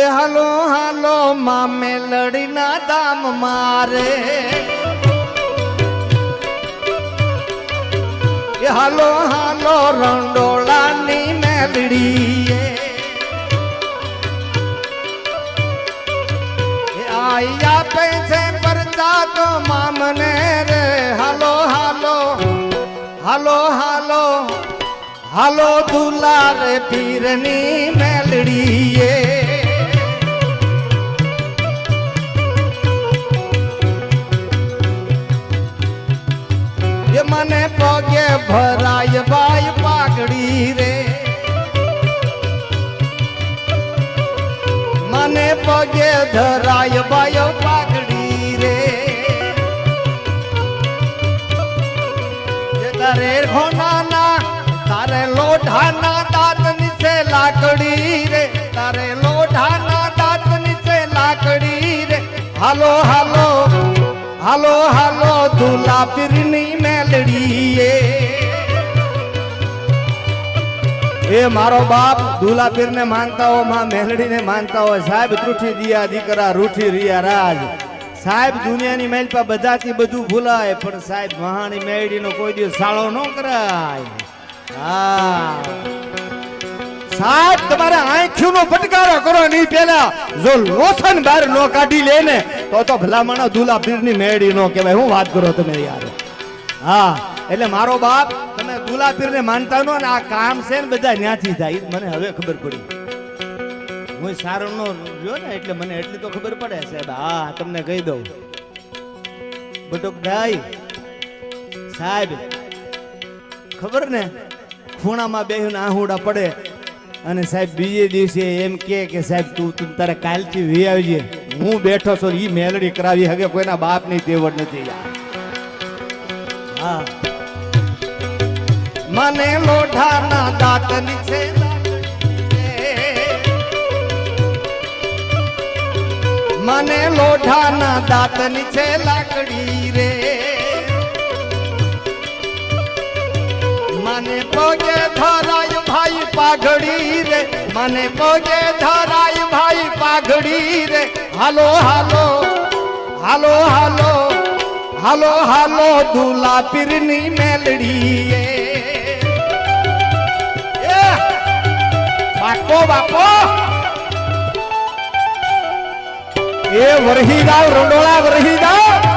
એ હાલો હાલો, મામે લડીના દામ મારે. એ હાલો હાલો, રંડોળાની મેલડીએ. આયા પૈસે પરચા તો મામને રે. હાલો હાલો હાલો હાલો હાલો, દુલારે પીરની મેલડીએ. પગે ધરાય બાયો પાઘડી રે. તારે ઘોનાના તારે લોઢાના દાંત નીચે લાકડી રે. તારે લોઢાના દાંત નીચે લાકડી રે. હાલો હાલો હાલો હાલો દુલા પીરની મેલડીએ એ મારો બાપ દુલાપીર ને માનતા હો, માં મેલડીને માનતા હોય સાહેબ ત્રુઠી દિયા, દીકરા રૂઠી રિયા રાજ. સાહેબ, દુનિયાની મેલ પર બધાથી બધું ભૂલાય, પણ સાહેબ મહાની મેળડીનો કોઈ દિવસ સાળો ન કરાય. હા. સાહેબ, તમારે આંખ્યુંનો ફટકારો કરો નહીં પેલા. જો લોસન બહાર નો કાઢી લે ને, તો તો ભલામણ દુલાપીરની મેળડી નો કહેવાય. હું વાત કરો તમે યાર. હા, એટલે મારો બાપ તમે ને માનતા નો આ કામ છે ને બધા ન્યાથી થાય. મને હવે ખબર પડી. હું સારું નો જો ને એટલે મને એટલી તો ખબર પડે, સાહેબ. હા, તમને કહી દઉં. બટુકભાઈ, સાહેબ, ખબર ને? ખૂણામાં બેહીને આહુડા પડે અને સાહેબ બીજે દિવસે એમ કે કે, સાહેબ, તું તારે કાલથી વી આવજે. હું બેઠો છું ઈ મેલડી કરાવી હગે, કોઈના બાપની તેવડ નથી હા. મને લોઢાના દાંત છે મને લોઢાના દાંત છે લાકડી રે. મને પગે ધરાય ભાઈ પાઘડી રે. મને પગે ધરાય ભાઈ પાઘડી રે. હાલો હાલો હાલો હાલો હાલો હાલો દુલા પીરની મેલડી બાપો. એ વરહી જાવ રંડોળા વરહી જાવ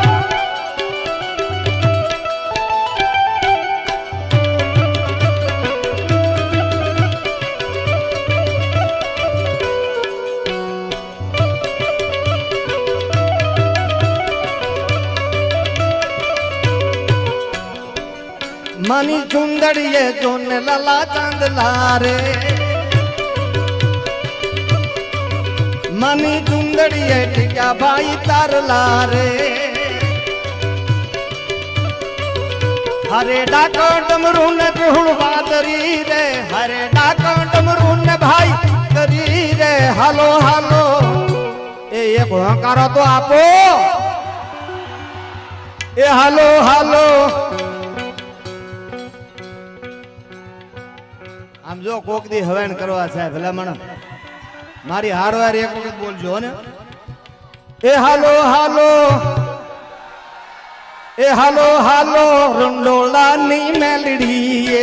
મની ચુંદડીએ જોને લલા ચાંદલા રે. મની ચુંદડીએ ટીક્યા ભાઈ તારલા રે. હરે ડાકો ડમરું ને બહુળ વાદરી રે. હરે ડાકો ડમરું ને ભાઈ કરી રે. હાલો હાલો. એ એક હોંકારો તો આપો. એ હાલો હાલો. આમ જો કોક દી હવેણ કરવા સાહેબ, ભલામણ. મારી હારવાર એક વખત બોલજો ને. એ હાલો હાલો. એ હાલો હાલો. રંડોળાની મેલડી